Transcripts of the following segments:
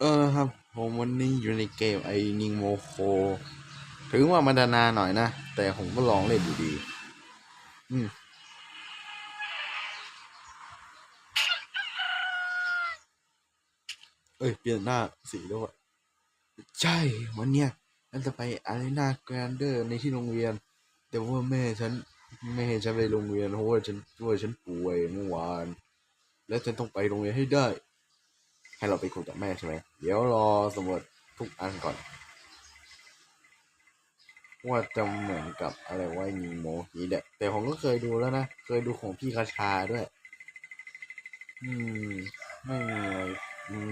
เออครับผมวันนี้อยู่ในเกมไอ้นิงโมโค ถึงว่ามันจะนานหน่อยนะ แต่ผมก็ลองเล่นอยู่ดี อืมเอ้ย เปลี่ยนหน้าสีแล้วอะใช่ วันเนี้ยฉันจะไปอารีนาแกรนเดอร์ในที่โรงเรียน แต่ว่าแม่ฉันไม่ให้ฉันไปโรงเรียนเพราะว่าฉันว่าฉันป่วยเมื่อวาน และฉันต้องไปโรงเรียนให้ได้ ให้เราไปคุยกับแม่ใช่ไหมเดี๋ยวรอสำรวจทุกอันก่อน ว่าจะเหมือนกับอะไรว่ามีโมฮีเด็แต่ผมก็เคยดูแล้วนะ เคยดูของพี่คาชาด้วย อืม ไม่มีอะไร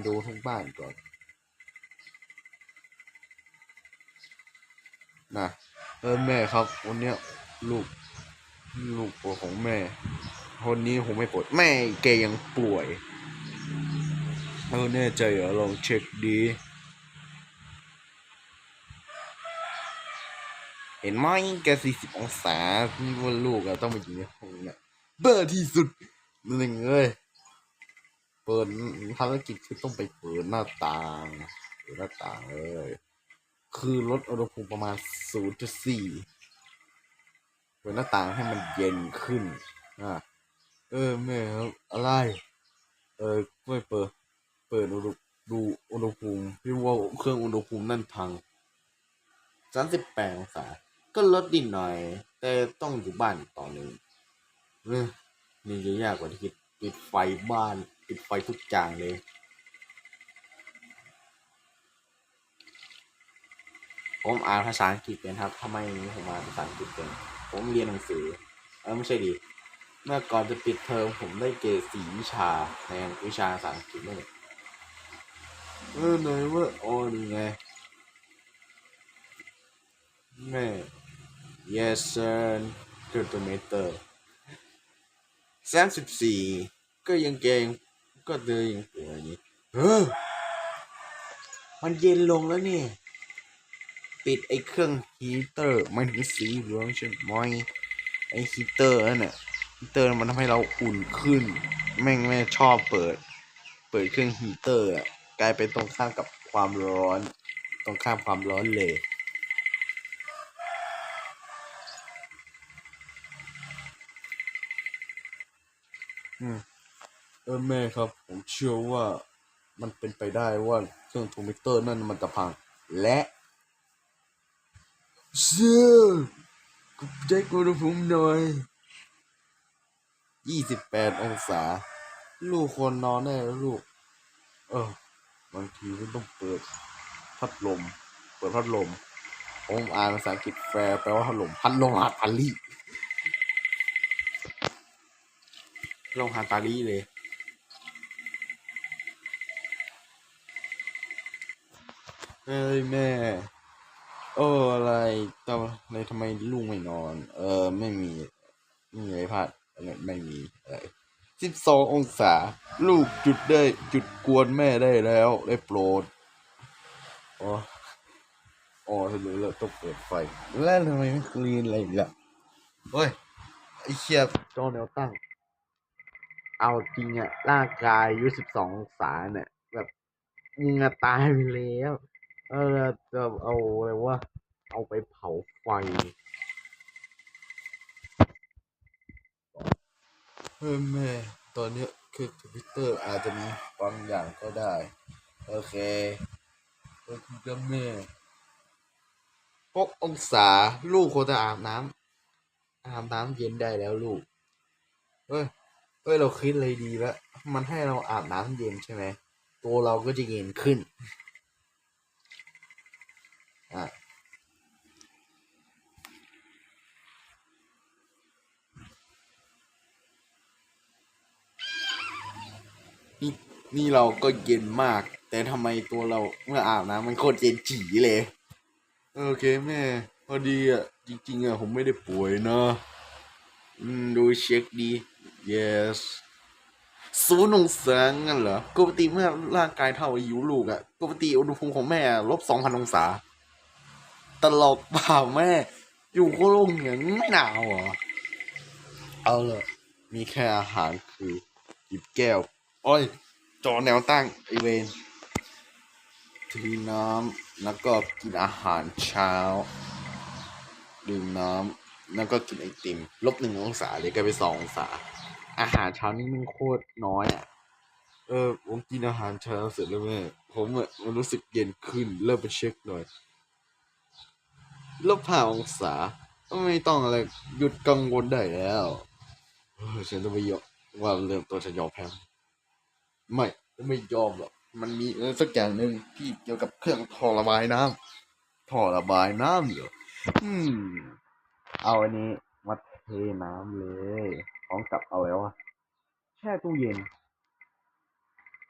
ดูทุกบ้านก่อนนะเออแม่ครับวันเนี้ยลูกลูกปวดของแม่ คนนี้ผมไม่ปวดแม่แกยังป่วย เออแน่ใจเหรอลองเช็คดีเห็นไหมแกสี่สิบองศานี่ว่าลูกอะต้องมาอยู่ในห้องเนี่ยเบอร์ที่สุดหนึ่งเลยเปิดภารกิจคือต้องไปเปิดหน้าต่างเปิดหน้าต่างเลย คือลดอุณหภูมิประมาณ0.4เปิดหน้าต่างให้มันเย็นขึ้นอะเออแม่ครับอะไร เออไม่เปิด ปิดอุณหดูอุณหภูมิพี่ว่าเครื่องอุณหภูมินั่นพัง38องศา ก็ลดดินหน่อย แต่ต้องอยู่บ้านต่อหนึ่งเนี่จะยากกว่าที่คิดปิดไฟบ้าน ปิดไฟทุกอย่างเลย ผมอ่านภาษาอังกฤษเป็นครับทำไมผมอ่านภาษาอังกฤษเป็น ผมเรียนหนังสือเออไม่ใช่ดิเมื่อก่อนจะปิดเทอมผมได้เกรดสี่วิชาในวิชาภาษาอังกฤษนี่ เออไหนว่าโอนี่ไงแม่ yes sir คือตัวเมเตอร์สามสิบสี่ก็ยังเกงก็เดินยังป่วยนี่เออมันเย็นลงแล้วนี่ ปิดไอ้เครื่องฮีเตอร์ไม่ถึงสีเหลืองใช่ไหมไอ้ฮีเตอร์นั่นน่ะฮีเตอร์มันทำให้เราอุ่นขึ้น แม่งไม่ชอบเปิด เปิดเครื่องฮีเตอร์อะ กลายเป็นตรงข้ามกับความร้อน ตรงข้ามความร้อนเลย อืมเออแม่ครับ ผมเชื่อว่ามันเป็นไปได้ว่าเครื่องทรมิเตอร์นั่นมันจะพัง และเชื่อกูใจกูอุณหภูมิหน่อยยี่สิบแปดองศา ลูกคนนอนได้แล้วลูก เออ บางทีก็ต้องเปิดพัดลม เปิดพัดลม ผมอ่านภาษาอังกฤษแฟร์แปลว่าพัดลม พัดลมฮาตาลีลงฮาตาลีเลย เอ้ยแม่ โอ้อะไรทำอะไรทำไมลูกไม่นอน เออไม่มี ไม่มีอะไรพลาดไรไม่มีอะไร สิบสององศา ลูกจุดได้จุดกวนแม่ได้แล้ว ได้โปรดอ๋ออ๋อฉันรู้แล้วต้องเปิดไฟ แล้วทำไมไม่คลีนอะไรอีกล่ะเฮ้ย ไอเชียจอแนวตั้ง เอาจริงอะร่างกายอายุสิบสององศาเนี่ย แบบมึงอะตายไปแล้ว เออจะเอาอะไรวะ เอาไปเผาไฟเฮ้ย แม่ตอนนี้คือทวิตเตอร์อาจจะมีบางอย่างก็ได้ โอเคเออคุณกับแม่หกองศาลูกควรจะอาบน้ำอาบน้ำเย็นได้แล้วลูกเฮ้ยเฮ้ยเราคิดเลยดีแล้วมันให้เราอาบน้ำเย็นใช่ไหมตัวเราก็จะเย็นขึ้น อะ นี่เราก็เย็นมาก แต่ทำไมตัวเราเมื่ออาบน้ำมันโคตรเย็นจีเลย โอเคแม่ พอดีอะ จริง ๆอะผมไม่ได้ป่วยนะอืมดูเช็คดี yes ศูนย์องศางั้นเหรอปกติเมื่อร่างกายเท่าอายุลูกอะปกติอุณหภูมิของแม่ลบสองพันองศา ตลกเปล่าแม่ อยู่โคโลงอย่างไม่หนาวเหรอ เอาเลยมีแค่อาหารคือหยิบแก้ว โอ้ย จอแนวตั้งไอเวนถือน้ำแล้วก็กินอาหารเช้า ดื่มน้ำแล้วก็กินไอติม ลบหนึ่งองศาเลยกลายเป็นสององศา อาหารเช้านี่มันโคตรน้อยอะ เออผมกินอาหารเช้าเสร็จแล้วแม่ผมอะมันรู้สึกเย็นขึ้นเริ่มไปเช็คหน่อย ลบห้าองศาไม่ต้องอะไรหยุดกังวลได้แล้วเออฉันจะไม่ยอมว่าเริ่มตัวจะยอมแพ้ ไม่ไม่ยอมหรอกมันมีอะไรสักอย่างหนึ่งที่เกี่ยวกับเครื่องท่อระบายน้ำท่อระบายน้ำเหรออืม เอาอันนี้มาเทน้ำเลยพร้อมกับเอาแล้วอะแช่ตู้เย็น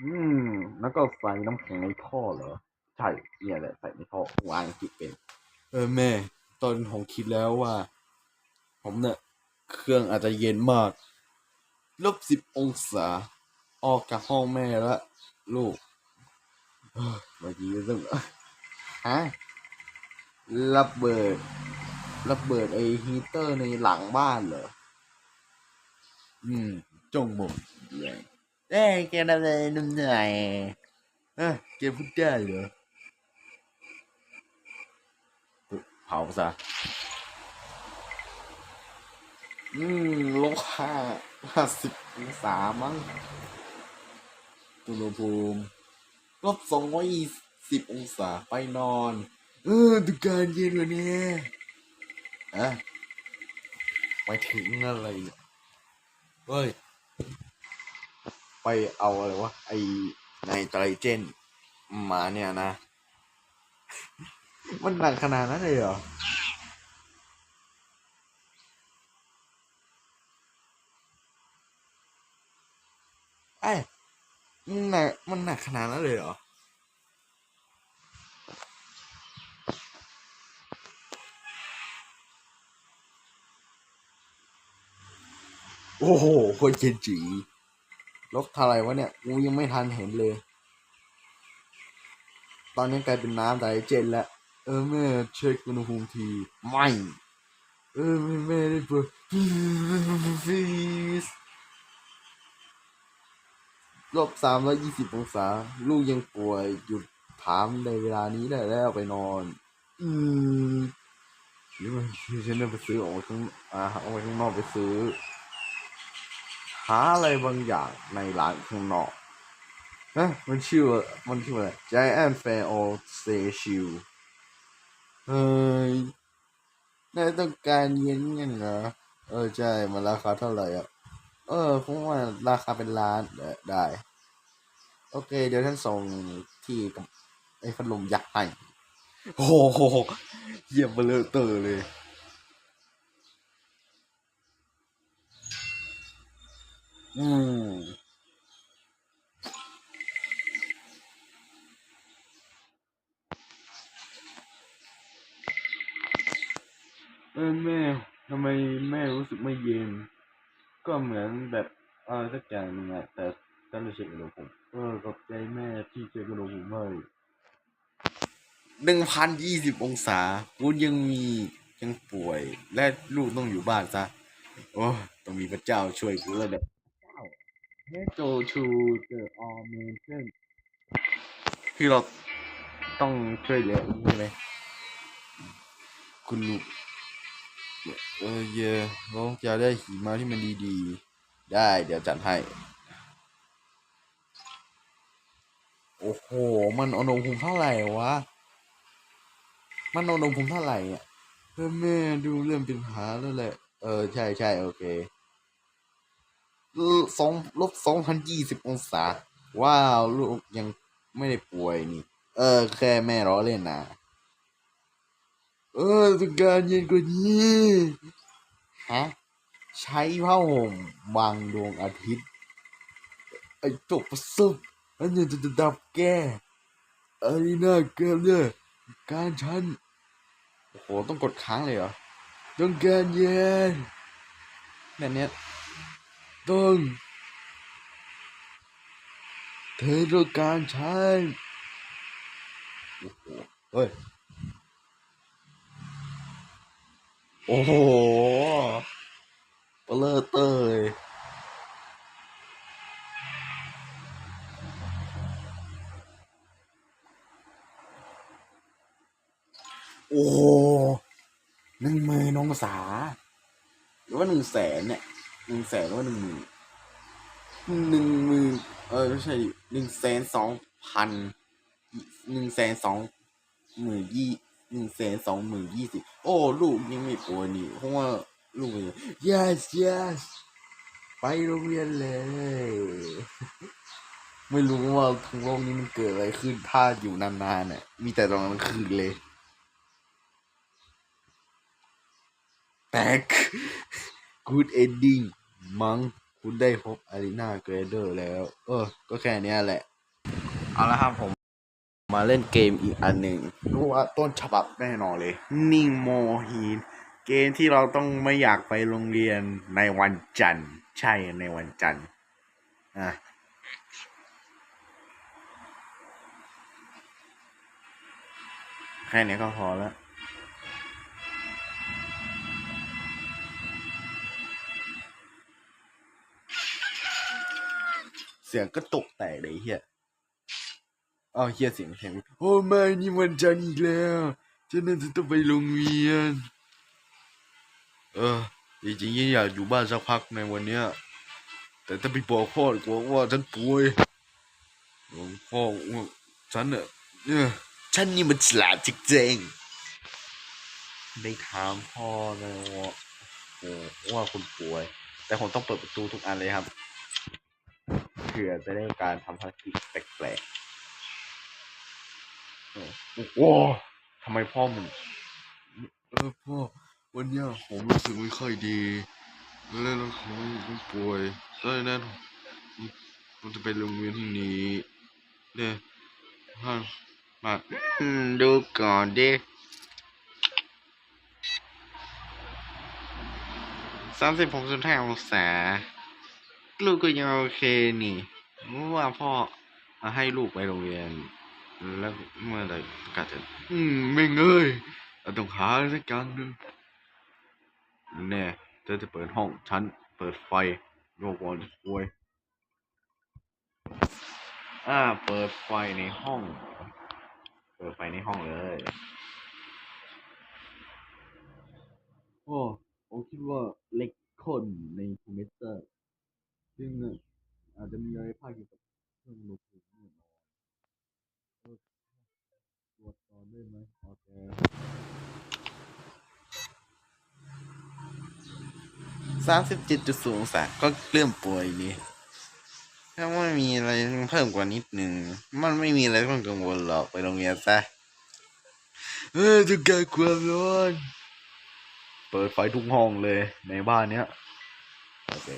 อืม แล้วก็ใส่น้ำแข็งในท่อเหรอ ใช่ เนี่ยแหละใส่ในท่อวางคิดเป็น เออแม่ ตอนผมคิดแล้วว่า ผมเนี่ยเครื่องอาจจะเย็นมาก ลบสิบองศา ออกจากห้องแม่แล้วลูกเอ้อเมื่อกี้ต้องฮะระเบิดระเบิดไอฮีเตอร์ในหลังบ้านเหรอ อืม จงมุมเลยเอ้ยแกทำอะไรเหนื่อยเอ้ยแกพูดได้เหรอเผาซะ อืมลบห้าห้าสิบองศามั้ง อุณหภูมิลบสองร้อยสิบองศาไปนอน เออดูการเย็นเลยเนี่ยอะไปถึงอะไรเนี่ยเฮ้ย ไปเอาอะไรวะ ไอไนไตรเจนมาเนี่ยนะ มันหนักขนาดนั้นเลยเหรอ ไอ้ยมัน หนักมันหนักขนาดนั้นเลยเหรอ โอ้โหโคนเจนจีลบเท่าไรวะเนี่ยกูยังไม่ทันเห็นเลย ตอนนี้กลายเป็นน้ำไดเจนแล้วเออแม่เช็คอุณหภูมิทีไม่เออแม่แม่ได้เปิดฟีส ลบสามร้อยยี่สิบองศา ลูกยังป่วยหยุดถามในเวลานี้ได้แล้วไปนอน อืมหรือมันฉันไปซื้อออกข้างอ่าออกไปข้างนอกไปซื้อ หาอะไรบางอย่างในร้านข้างนอกเอ๊ะมันชื่อว่ามันชื่ออะไร Giant Fair or Stay Chill เฮ้ยนายต้องการเย็นเงี้ยเหรอเออใช่ มันราคาเท่าไหร่อะ เออคงว่าราคาเป็นล้านได้ โอเค เดี๋ยวท่านส่งที่กับไอ้พัดลมยักษ์ให้โอ้โหเยี่ยมเบลอเตอร์เลย อืมเออแม่ทำไมแม่รู้สึกไม่เย็น ก็เหมือนแบบอะไรสักอย่างหนึงอะแต่ฉันไม่เช็คอุณหภูมิเออขอบใจแม่ที่เช็คอุณหภูมิให้หนึ่งพันยี่สิบองศาคุณยังมียังป่วย และลูกต้องอยู่บ้านซะ โอ้ต้องมีพระเจ้าช่วยกูแล้วเนี่ยเจ้าเฮโจชูเจอออเมนเช่นคือเราต้องช่วยเหลืออย่างนี้ใช่ไหมคุณลูก เออเยเราจะได้หิมะที่มันดีๆ ได้ เดี๋ยวจัดให้ โอ้โห มันอุณหภูมิเท่าไหร่วะ มันอุณหภูมิเท่าไหร่อะเออแม่ดูเริ่มเป็นปัญหาแล้วแหละ เออ ใช่ใช่โอเคสองลบสองพันยี่สิบองศา ว้าว ลูกยังไม่ได้ป่วยนี่ เออ แค่แม่ล้อเล่นนะ เออต้องการเย็นกว่านี้ฮะใช้ผ้าห่มบางดวงอาทิตย์ไอ้ตกประสบอันนี้จะดับแก้อันนี้น่าเกลียดเนี่ยการฉันโอ้โหต้องกดค้างเลยเหรอต้องการเย็นแบบเนี้ยต้องเธอต้องการฉันโอ้โหเฮ้ย โอ้โหเปลอเตยโอ้หนึ่งมื่นองศา หรือว่าหนึ่งแสนเนี่ยหนึ่งแสนหรือว่าหนึ่งหมื่นหนึ่งหมื่นเออไม่ใช่หนึ่งแสนสองพันหนึ่งแสนสองหมื่นยี่ หนึ่งแสนสองหมื่นยี่สิบโอ้ลูกยังไม่ป่วยนี่เพราะว่าลูกยัง yes yes ไปโรงเรียนเลย ไม่รู้ว่าทั้งโลกนี้มันเกิดอะไรขึ้นถ้าอยู่นานๆเนี่ยมีแต่ตอนกลางคืนเลยแตก good ending มั้งคุณได้พบอารีนาเกรเดอร์แล้ว เออ ก็แค่นี้แหละ เอาละครับผม มาเล่นเกมอีกอันหนึ่งรู้ว่าต้นฉบับแน่นอนเลย นิ่งโมฮีนเกมที่เราต้องไม่อยากไปโรงเรียนในวันจันทร์ ใช่ในวันจันทร์อะแค่นี้ก็พอแล้วเสียงก็ตกแตกเลยเฮีย อ้าเฮียเสียงแข็งโอ้ไม่นี่วันจันทร์อีกแล้วฉันน่าจะต้องไปโรงเรียน เออจริงๆอยากอยู่บ้านสักพักในวันเนี้ย แต่ถ้าไปบอกพ่อดีกว่าว่าฉันป่วยบอกพ่อฉันเนี่ยฉันนี่มันฉลาดจริงๆได้ถามพ่อเลยว่าโอ้ว่าคุณป่วย แต่ผมต้องเปิดประตูทุกอันเลยครับเผื่อจะได้การทำภารกิจแปลกๆ โอ้โหทำไมพ่อมึงเออพ่อวันนี้ผมรู้สึกไม่ค่อยดีแล้วแล้วผมผมป่วยแล้วนั้นผมจะไปโรงเรียนพรุ่นี้เนี่ยมามาดูก่อนดิสามสิบหกจุดห้าองศาลูกก็ยังโอเคนี่เมื่อว่าพ่อให้ลูกไปโรงเรียน แล้วเมื่อไหร่กาจะอืมไม่เงยเราต้องหาอะไรสักอย่างหนึ่งแน่เธอจะเปิดห้องฉันเปิดไฟโยกวอนโวยอ่า เปิดไฟในห้อง เปิดไฟในห้องเลย โอ้ผมคิดว่าเล็กคนในคอมพิวเตอร์ซึ่งเนี่ยอาจจะมีอะไรภาคเกี่ยวกับเครื่องอุณหภูมิแน่นอนเออตร วจสอบได้ไหมโอเคสามสิบเจ็ดจุดศูนย์องศาก็เริ่มป่วยนี่ถ้าไม่มีอะไรเพิ่มกว่านิดหนึ่ง มันไม่มีอะไรต้องกังวลหรอกไปโรงเรียนซะเออจะเกิดความร้อน เปิดไฟทุกห้องเลยในบ้านเนี้ย โอเค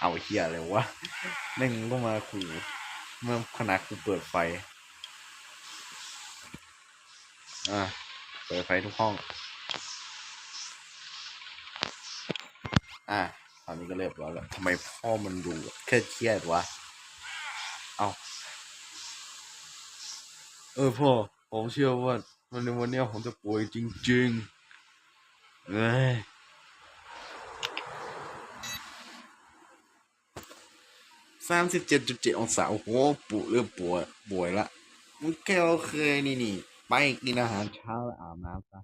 เอาเฮียเลยวะแม่งก็มาขู่เมื่อขนาดกูเปิดไฟ อะเปิดไฟทุกห้อง อะตอนนี้ก็เรียบร้อยแล้วทำไมพ่อมันดูเครียดเครียดวะ เอาเออพ่อ ผมเชื่อว่าวันในวันนี้ผมจะป่วยจริงๆเอ้ยสามสิบเจ็ดจุดเจ็ดองศาโอ้โหปุเริ่มป่วยป่วยละมันแค่โอเคนี่นี่ ไปกินอาหารเช้าแล้วอาบน้ำซะ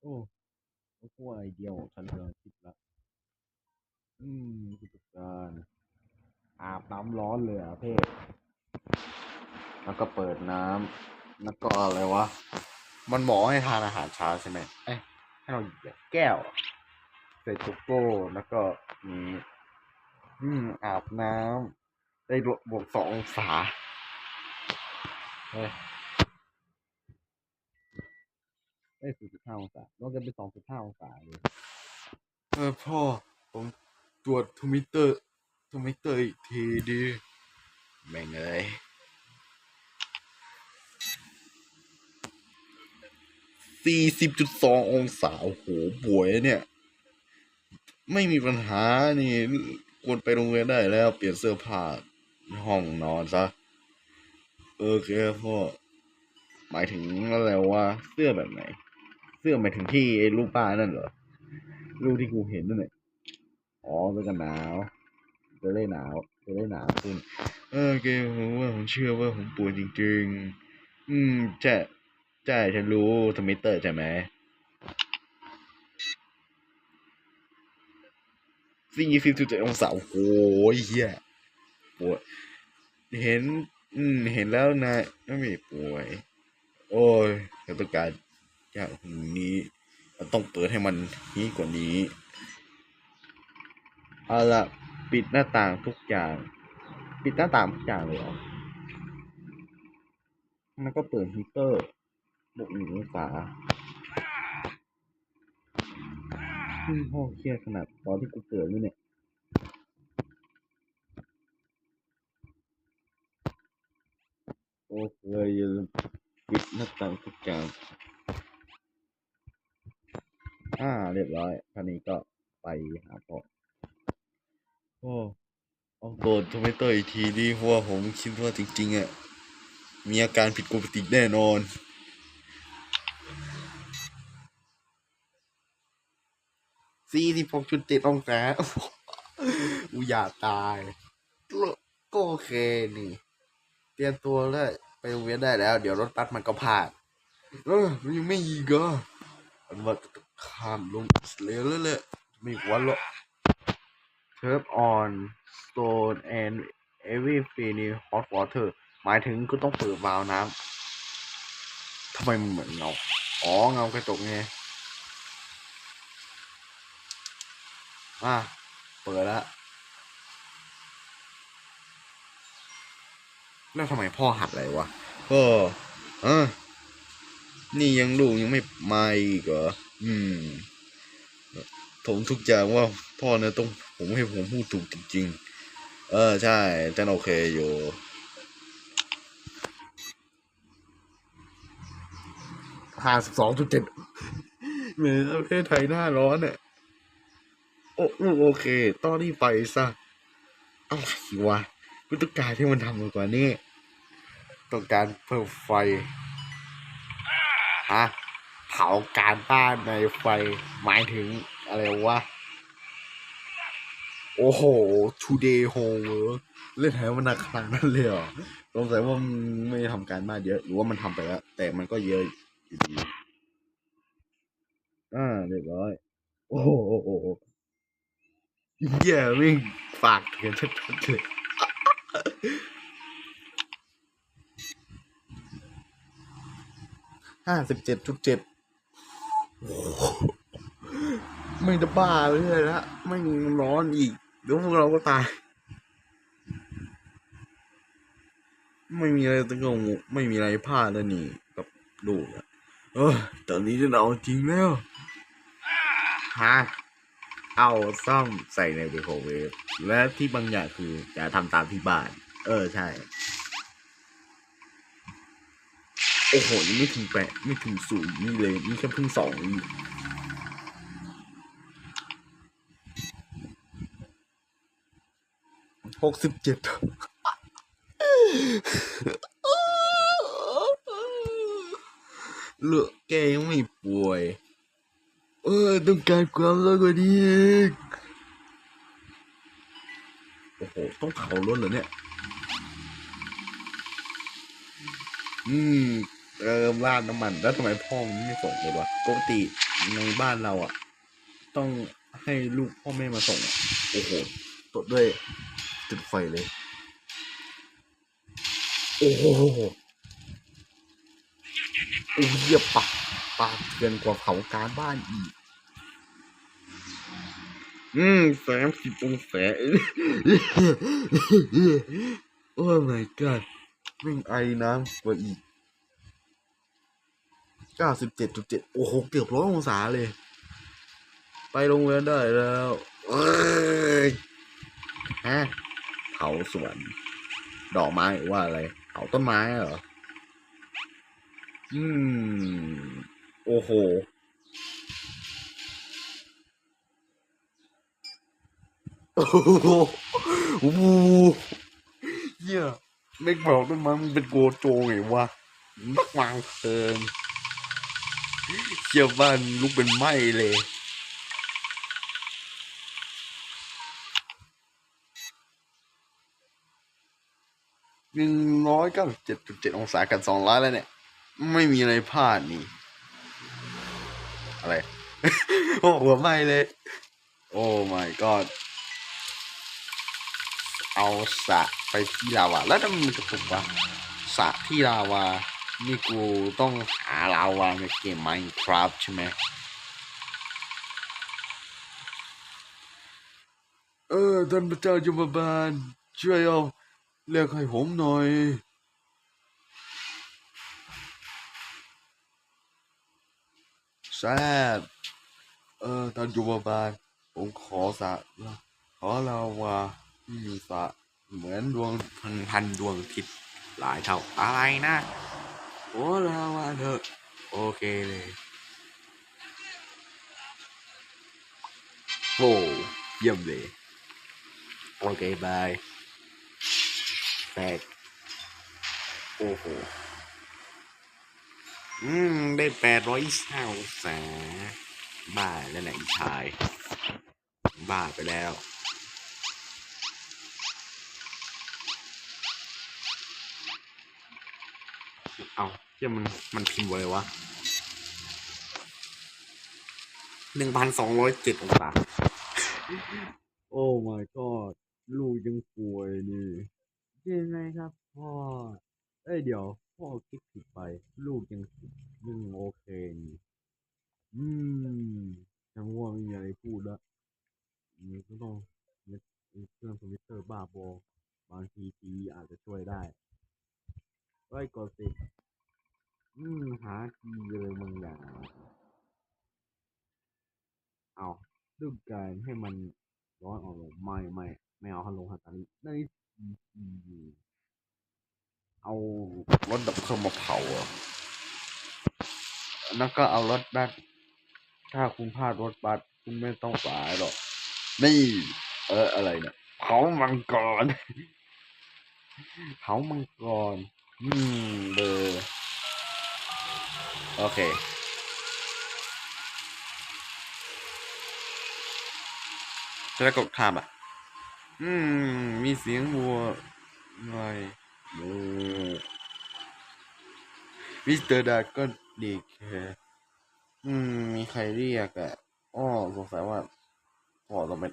โอ้โอ้โหไอเดียของฉันกำลังคิดละอืมผู้จัดการอาบน้ำร้อนเลยอะเพ่แล้วก็เปิดน้ำแล้วก็อะไรวะ มันบอกให้ทานอาหารเช้าใช่ไหมเอ้ยให้เราหยิบแก้วใส่โกโก้แล้วก็มีอืมอาบน้ำได้บวกสององศาเฮ้ย ได้สี่จุดห้าองศาลดกันไปสองจุดห้าองศาเลยเออพ่อผมตรวจทวิตเตอร์ทวิตเตอร์อีกทีดิแม่งเอ้ยสี่สิบจุดสององศาโอ้โหป่วยเนี่ย ไม่มีปัญหานี่ควรไปโรงเรียนได้แล้ว เปลี่ยนเสื้อผ้าห้องนอนซะโอเคพ่อหมายถึงอะไรว่าเสื้อแบบไหน เสื้อหมายถึงที่ไอ้รูปป้านั่นเหรอรูปที่กูเห็นนั่นแหละอ๋อเสื้อกันหนาวจะได้หนาวจะได้หนาวขึ้นเออโอเคผมว่าผมเชื่อว่าผมป่วยจริงๆ อืมใช่ใช่ฉันรู้ทมิเตอร์ใช่ไหมสี่สิบจุดเจ็ดองศาโอ้โหเฮียปวดเห็น อืม เห็นแล้วนะไม่ป่วย โอ้ยเราต้องการ อย่างนี้เราต้องเปิดให้มันนี้กว่านี้เอาละปิดหน้าต่างทุกอย่าง ปิดหน้าต่างทุกอย่างเลยเหรอแล้วก็เปิดฮีเตอร์บวกหนึ่งองศาขึ้นห้องเครียดขนาดตอนที่กูเปิดนี่เนี่ยโอเคอย่าลืมปิดหน้าต่างทุกอย่าง อ่า เรียบร้อยคราวนี้ก็ไปหาพ่อโอ้เอาโดนทวิตเตอร์อีกทีดิเพราะว่าผมคิดว่าจริงๆอะ มีอาการผิดปกติแน่นอน สี่สิบหกจุดเจ็ดองศาอูอยาตาย ก็โอเคนี่ เตรียมตัวแล้วไปโรงเรียนได้แล้ว เดี๋ยวรถบัสมันก็ผ่าน เออมันยังไม่ยีกอะมันว่า ข้ามลงเลวแล้วแหละไม่หวันหรอก Turn on stone and everything in hot water หมายถึงก็ต้องเปิดวาล์วน้ำทำไมมันเหมือนเงา อ๋อ เงากระจกไงอะเปิดแล้ว แล้วทำไมพ่อหัดอะไรวะ ก็ เออ นี่ยังลูกยังไม่มาอีกเหรออืม ผมทุกอย่างว่าพ่อเนี่ยต้องผมให้ผมพูดถูกจริงๆ เออ ใช่จันโอเคอยู่ห้าสิบสองจุดเจ็ดเหมือนประเทศไทยหน้าร้อนเนี่ยโอ้โอเค ตอนนี้ไปซะอะไรวะกูต้องการที่มันทำมากกว่านี้ต้องการเพิ่มไฟ ฮะเผาการบ้านในไฟหมายถึงอะไรวะ โอ้โห today homework เล่นแถวมันหนักขนาดนั้นเลยเหรอสงสัยว่ามันไม่ทำการบ้านเยอะ หรือว่ามันทำไปแล้ว แต่มันก็เยอะอยู่ดีอ่าเรียบร้อย โอ้โหโอ้โหโอ้โหเหี้ยวิ่งฝากเถือนชัดๆเลย ห้าสิบเจ็ดจุดเจ็ดไม่จะบ้าเลยละไม่ร้อนอีก เดี๋ยวพวกเราก็ตาย ไม่มีอะไรต้องงงไม่มีอะไรพลาดแล้วนี่ กับลูกอะเออตอนนี้จะเอาจริงแล้วฮะเอาซ่อมใส่ในไมโครเวฟและที่บางอย่างคือจะทำตามที่บ้าน เออใช่ โอ้โหยังไม่ถึงแปดไม่ถึงศูนย์นี่เลยนี่แค่เพิ่งสองนี่หกสิบเจ็ดเลือแกยังไม่ป่วย เออต้องการความรักกว่านี้อีกโอ้โห ต้องเผารถเหรอเนี่ย อืม เติมราดน้ำมัน แล้วทำไมพ่อมันไม่ส่งเลยวะปกติในบ้านเราอะ ต้องให้ลูกพ่อแม่มาส่งอะโอ้โหตดด้วยจุดไฟเลย โอ้โหโอ้เหี้ยปากปากเกินกว่าเผาการบ้านอีก อืมสามสิบองศาโอ้ my god แม่งไอน้ำกว่าอีก เก้าสิบเจ็ดจุดเจ็ดโอ้โห เกือบร้อยองศาเลย ไปโรงเรียนได้แล้วเอ้ยฮะเผาสวน ดอกไม้หรือว่าอะไรเผาต้นไม้เหรอ อืม โอ้โหโอ้โหโอ้โหเหี้ยเล็กเผาต้นไม้มันเป็นโกโจไงวะนักวางเพลิง เชี่ยบ้านลุกเป็นไหม้เลย หนึ่งร้อยเก้าสิบเจ็ดจุดเจ็ดองศากันสองร้อยแล้วเนี่ย ไม่มีอะไรพลาดนี่ อะไร โอ้หัวไหมเลย โอ้ my god เอาสระไปที่ลาวาแล้วทำไมมันกระตุกวะสระที่ลาวา นี่กูต้องหาลาวาในเกม Minecraft ใช่ไหม เออท่านพระเจ้ายมบาลช่วยเอาเรียกให้ผมหน่อย แซบเออท่านยมบาลผมขอสระขอลาวาที่มีสระเหมือนดวงพันพันดวงอาทิตย์หลายเท่าอะไรนะ โอ้ลาวาเถอะ โอเคเลยโอ้เยี่ยมเลย โอเค บายแปดโอ้โห อืม ได้แปดร้อยเศร้าแสบ้าแล้วไหนชาย บ้าไปแล้ว เอาเที่ยมันมันพิมพ์ว่าอะไรวะหนึ่งพันสองร้อยเจ็ดองศาโอ้ my god ลูกยังป่วยนี่ยังไงครับพ่อ เอ้ยเดี๋ยว พ่อคิดผิดไป ลูกยังยังโอเคนี่อืมยังว่าไม่มีอะไรพูดละนี่ก็ต้องมีเครื่องคอมพิวเตอร์บ้าบอบางทีทีวีอาจจะช่วยได้ไว้ก่อนสิ อืม หาทีเลยบางอย่าง เอาดูการให้มันร้อนออกลงไม่ไม่ไม่เอาฮัลโหลฮัตตาลิในทีทีเอารถดับเพลิงมาเผาเหรอะแล้ว ก็เอารถบัสถ้าคุณพลาดรถบัสคุณไม่ต้องสายหรอก นี่ เอออะไรเนี่ยเผามังกรเผามังกร อืมเบอร์โอเคจะได้กดข้ามอะ อืม มีเสียงวัวไงโอ้มิสเตอร์ดาก็ดีแค่ อืม มีใครเรียกอะอ้อสงสัยว่าพ่อต้องไป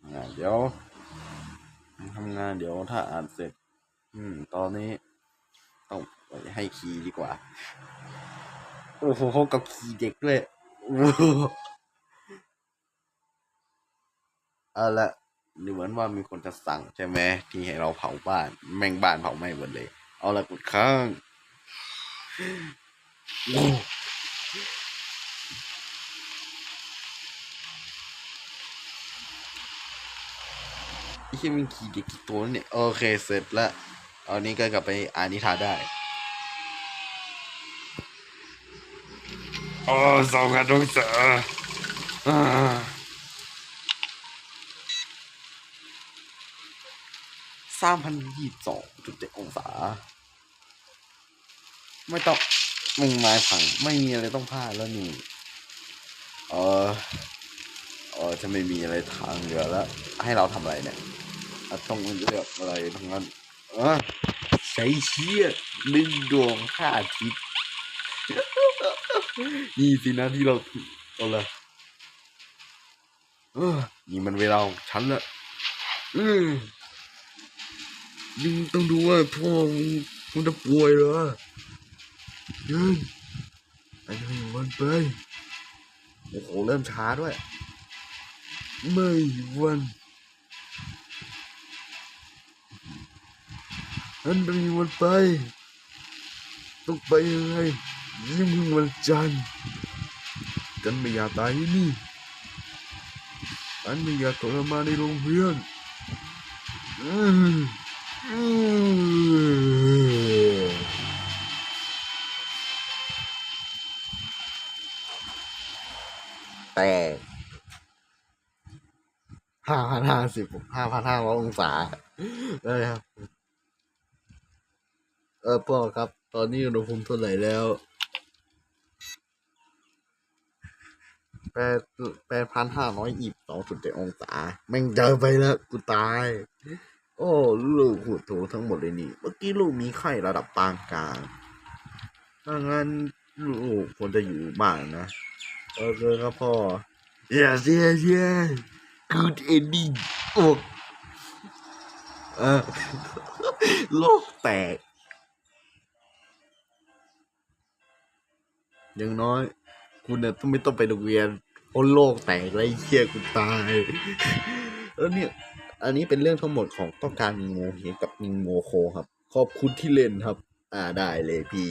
ทำงานเดี๋ยวทำงานเดี๋ยวถ้าอ่านเสร็จ อืม ตอนนี้ต้องไปให้คีย์ดีกว่า โอ้โหกับคีย์เด็กด้วยโอ้โหเอาละดูเหมือนว่ามีคนจะสั่งใช่ไหมที่ให้เราเผาบ้าน แม่งบ้านเผาไหม้หมดเลย เอาละกดข้าง โอ้ไอ้ที่มันขี่เด็กกี่ตัวเนี่ย โอเคเสร็จละเอานี้ก็กลับไปอ่านนิทานได้โอ้สองกันต้องเจออ่าสามพันยี่สองจุดเจ็ดองศา ไม่ต้องมึงไม้ผัง ไม่มีอะไรต้องพลาดแล้วนี่ เออเออจะไม่มีอะไรทางเหลือแล้ว ให้เราทำอะไรเนี่ย อะต้องเลือกอะไรทั้งนั้นเออใช้เชี่ยดึงดวงค่าอาทิตย์นี่สินะที่เราเอาละเออนี่มันเวลาของฉันละอืมยังต้องดูว่าพ่อมึงมึงจะป่วยเหรอยืนไอ้ให้วันไปโอ้โหเริ่มช้าด้วย ไม่วัน อันไม่วันไป ต้องไปยังไงยิ่งมึงวันจันทร์กันไม่อยากตายที่นี่อันไม่อยากทรมานในโรงเรียนแต่ห้าพันห้าสิบห้าพันห้าร้อยองศาได้ครับ ออพ่อครับ ตอนนี้อุณหภูมิเท่าไหร่แล้วแปดแปดพันห้าร้อยยี่สิบสองจุดเจ็ดองศาแม่งเจอไปแล้ว กูตาย โอ้ ลูกหูถูทั้งหมดเลยนี่ เมื่อกี้ลูกมีไข้ระดับปานกลางถ้างั้นลูกควรจะอยู่บ้านนะ โอเคครับพ่อ yes yes yes good ending โอ้เออโลกแตก อย่างน้อยคุณเนี่ยต้องไม่ต้องไปโรงเรียนโอโลกแตกไรเชี่ยคุณตายแล้วเนี่ยอันนี้เป็นเรื่องทั้งหมดของต้องการมีโมเฮกับมีโมโคครับ ขอบคุณที่เล่นครับ อ่าได้เลยพี่